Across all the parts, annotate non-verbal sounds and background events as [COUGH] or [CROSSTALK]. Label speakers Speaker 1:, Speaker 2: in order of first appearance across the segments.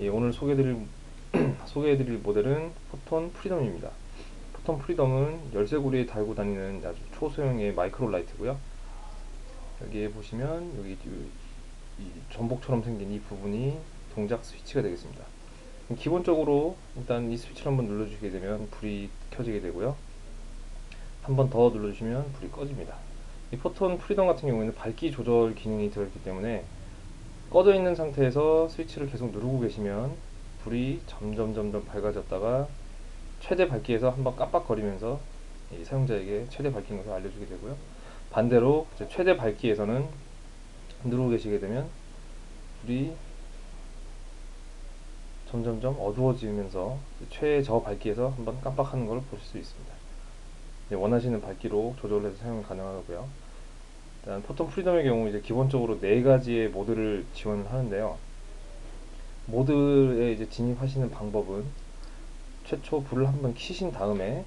Speaker 1: 예, 오늘 소개해드릴 [CLEARS THROAT] 소개해드릴 모델은 포톤 프리덤입니다. 포톤 프리덤은 열쇠고리에 달고 다니는 아주 초소형의 마이크로 라이트고요. 여기에 보시면 여기 이 전복처럼 생긴 이 부분이 동작 스위치가 되겠습니다. 기본적으로 일단 이 스위치를 한번 눌러주시게 되면 불이 켜지게 되고요. 한번 더 눌러주시면 불이 꺼집니다. 이 포톤 프리덤 같은 경우에는 밝기 조절 기능이 들어있기 때문에 꺼져 있는 상태에서 스위치를 계속 누르고 계시면 불이 점점 점점 밝아졌다가 최대 밝기에서 한번 깜빡거리면서 사용자에게 최대 밝기인 것을 알려주게 되고요. 반대로 최대 밝기에서는 누르고 계시게 되면 불이 점점점 어두워지면서 최저 밝기에서 한번 깜빡하는 걸 보실 수 있습니다. 원하시는 밝기로 조절해서 사용 가능하고요. 포톤 프리덤의 경우 이제 기본적으로 네 가지의 모드를 지원을 하는데요. 모드에 이제 진입하시는 방법은 최초 불을 한번 켜신 다음에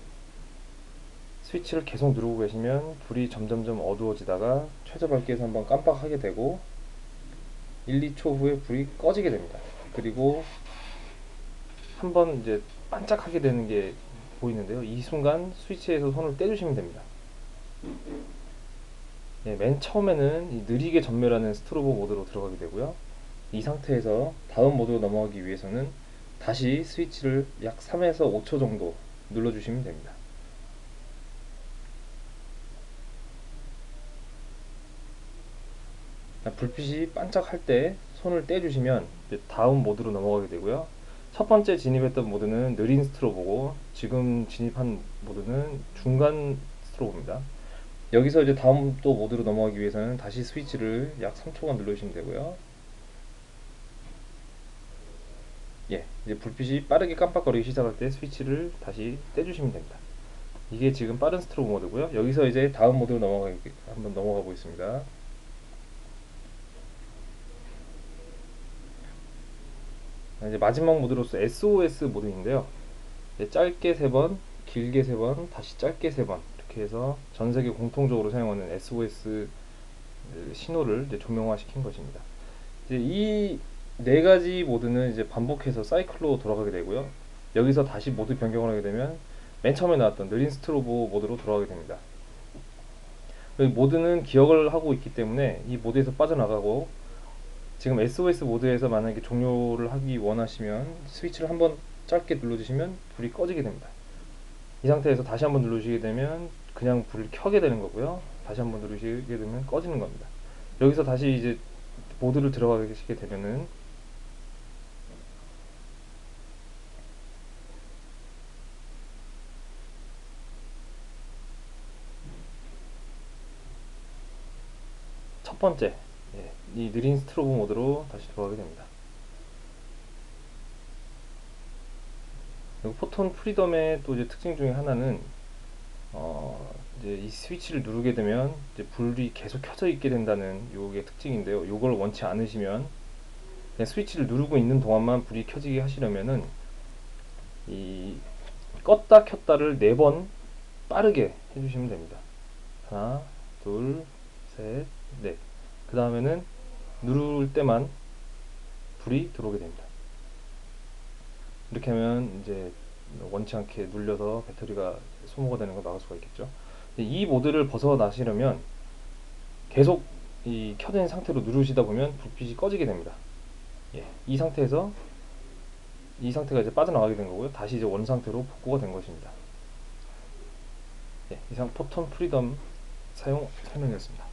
Speaker 1: 스위치를 계속 누르고 계시면 불이 점점점 어두워지다가 최저 밝기에서 한번 깜빡하게 되고 1, 2초 후에 불이 꺼지게 됩니다. 그리고 한번 이제 반짝하게 되는 게 보이는데요. 이 순간 스위치에서 손을 떼주시면 됩니다. 네, 맨 처음에는 느리게 전멸하는 스트로보 모드로 들어가게 되고요. 이 상태에서 다음 모드로 넘어가기 위해서는 다시 스위치를 약 3에서 5초 정도 눌러주시면 됩니다. 불빛이 반짝할 때 손을 떼주시면 다음 모드로 넘어가게 되고요. 첫 번째 진입했던 모드는 느린 스트로보고 지금 진입한 모드는 중간 스트로보입니다. 여기서 이제 다음 또 모드로 넘어가기 위해서는 다시 스위치를 약 3초간 눌러주시면 되고요. 예, 이제 불빛이 빠르게 깜빡거리기 시작할 때 스위치를 다시 떼주시면 됩니다. 이게 지금 빠른 스트로보 모드고요. 여기서 이제 다음 모드로 넘어가 한번 넘어가 보겠습니다. 이제 마지막 모드로서 SOS 모드인데요. 짧게 세 번, 길게 세 번, 다시 짧게 세번 이렇게 해서 전 세계 공통적으로 사용하는 SOS 신호를 조명화 시킨 것입니다. 이제 이 네 가지 모드는 이제 반복해서 사이클로 돌아가게 되고요. 여기서 다시 모드 변경을 하게 되면 맨 처음에 나왔던 느린 스트로보 모드로 돌아가게 됩니다. 모드는 기억을 하고 있기 때문에 이 모드에서 빠져나가고 지금 SOS 모드에서 만약에 종료를 하기 원하시면 스위치를 한번 짧게 눌러주시면 불이 꺼지게 됩니다. 이 상태에서 다시 한번 누르시게 되면 그냥 불을 켜게 되는 거고요. 다시 한번 누르시게 되면 꺼지는 겁니다. 여기서 다시 이제 모드를 들어가시게 되면은 첫 번째 예, 이 느린 스트로브 모드로 다시 들어가게 됩니다. 포톤 프리덤의 또 이제 특징 중에 하나는 어 이제 이 스위치를 누르게 되면 이제 불이 계속 켜져 있게 된다는 요게 특징인데요. 요걸 원치 않으시면 스위치를 누르고 있는 동안만 불이 켜지게 하시려면은 이 껐다 켰다를 네 번 빠르게 해주시면 됩니다. 하나, 둘, 셋, 넷. 그 다음에는 누를 때만 불이 들어오게 됩니다. 이렇게 하면 이제 원치 않게 눌려서 배터리가 소모가 되는 걸 막을 수가 있겠죠. 이 모드를 벗어나시려면 계속 이 켜진 상태로 누르시다 보면 불빛이 꺼지게 됩니다. 예, 이 상태에서 이 상태가 이제 빠져나가게 된 거고요. 다시 이제 원 상태로 복구가 된 것입니다. 예, 이상 포톤 프리덤 사용 설명이었습니다.